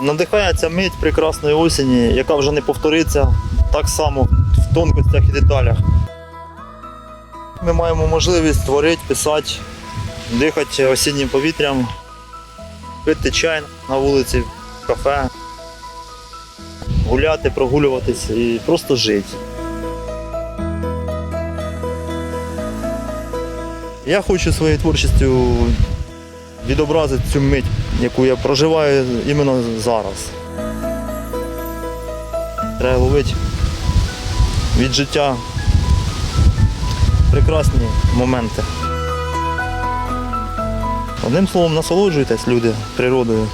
Надихає ця мить прекрасної осені, яка вже не повториться так само в тонкостях і деталях. Ми маємо можливість творити, писати, дихати осіннім повітрям, пити чай на вулиці, в кафе, гуляти, прогулюватись і просто жити. Я хочу своєю творчістю відобразити цю мить, яку я проживаю іменно зараз. Треба ловити від життя прекрасні моменти. Одним словом, насолоджуйтесь, люди, природою.